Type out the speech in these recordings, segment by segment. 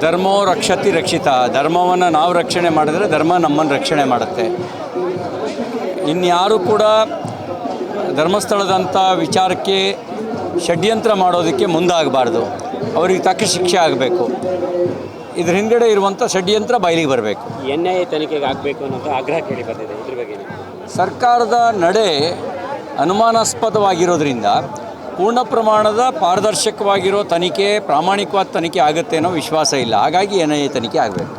ಧರ್ಮೋ ರಕ್ಷತಿ ರಕ್ಷಿತ. ಧರ್ಮವನ್ನು ನಾವು ರಕ್ಷಣೆ ಮಾಡಿದರೆ ಧರ್ಮ ನಮ್ಮನ್ನು ರಕ್ಷಣೆ ಮಾಡುತ್ತೆ. ಇನ್ಯಾರೂ ಕೂಡ ಧರ್ಮಸ್ಥಳದಂಥ ವಿಚಾರಕ್ಕೆ ಷಡ್ಯಂತ್ರ ಮಾಡೋದಕ್ಕೆ ಮುಂದಾಗಬಾರ್ದು. ಅವರಿಗೆ ತಕ್ಕ ಶಿಕ್ಷೆ ಆಗಬೇಕು. ಇದ್ರ ಹಿಂದ್ಗಡೆ ಇರುವಂಥ ಷಡ್ಯಂತ್ರ ಬಯಲಿಗೆ ಬರಬೇಕು. ಎನ್ ಐ ಎ ತನಿಖೆಗೆ ಆಗಬೇಕು ಅನ್ನೋದು ಆಗ್ರಹ ಕೇಳಿ ಬಂದಿದೆ. ಇದ್ರ ಬಗ್ಗೆ ಸರ್ಕಾರದ ನಡೆ ಅನುಮಾನಾಸ್ಪದವಾಗಿರೋದ್ರಿಂದ ಪೂರ್ಣ ಪ್ರಮಾಣದ ಪಾರದರ್ಶಕವಾಗಿರೋ ತನಿಖೆ ಪ್ರಾಮಾಣಿಕವಾದ ತನಿಖೆ ಆಗುತ್ತೆ ಅನ್ನೋ ವಿಶ್ವಾಸ ಇಲ್ಲ. ಹಾಗಾಗಿ ಏನೇ ಐ ತನಿಖೆ ಆಗಬೇಕು.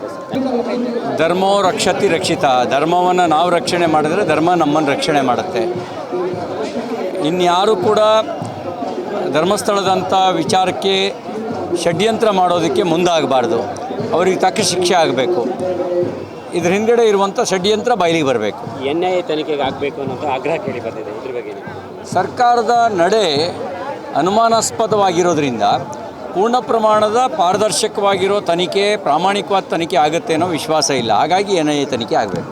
ಧರ್ಮೋ ರಕ್ಷತಿ ರಕ್ಷಿತ. ಧರ್ಮವನ್ನು ನಾವು ರಕ್ಷಣೆ ಮಾಡಿದ್ರೆ ಧರ್ಮ ನಮ್ಮನ್ನು ರಕ್ಷಣೆ ಮಾಡುತ್ತೆ. ಇನ್ಯಾರೂ ಕೂಡ ಧರ್ಮಸ್ಥಳದಂಥ ವಿಚಾರಕ್ಕೆ ಷಡ್ಯಂತ್ರ ಮಾಡೋದಕ್ಕೆ ಮುಂದಾಗಬಾರ್ದು. ಅವರಿಗೆ ತಕ್ಕ ಶಿಕ್ಷೆ ಆಗಬೇಕು. ಇದ್ರ ಹಿಂದ್ಗಡೆ ಇರುವಂಥ ಷಡ್ಯಂತ್ರ ಬಯಲಿಗೆ ಬರಬೇಕು. ಎನ್ ಐ ಎ ತನಿಖೆಗೆ ಆಗಬೇಕು ಅನ್ನೋದು ಆಗ್ರಹ ಕೇಳಿ ಬಂದಿದೆ. ಇದ್ರ ಬಗ್ಗೆ ಸರ್ಕಾರದ ನಡೆ ಅನುಮಾನಾಸ್ಪದವಾಗಿರೋದ್ರಿಂದ ಪೂರ್ಣ ಪ್ರಮಾಣದ ಪಾರದರ್ಶಕವಾಗಿರೋ ತನಿಖೆ, ಪ್ರಾಮಾಣಿಕವಾದ ತನಿಖೆ ಆಗುತ್ತೆ ಅನ್ನೋ ವಿಶ್ವಾಸ ಇಲ್ಲ. ಹಾಗಾಗಿ ಎನ್ ಐ ಎ ತನಿಖೆ ಆಗಬೇಕು.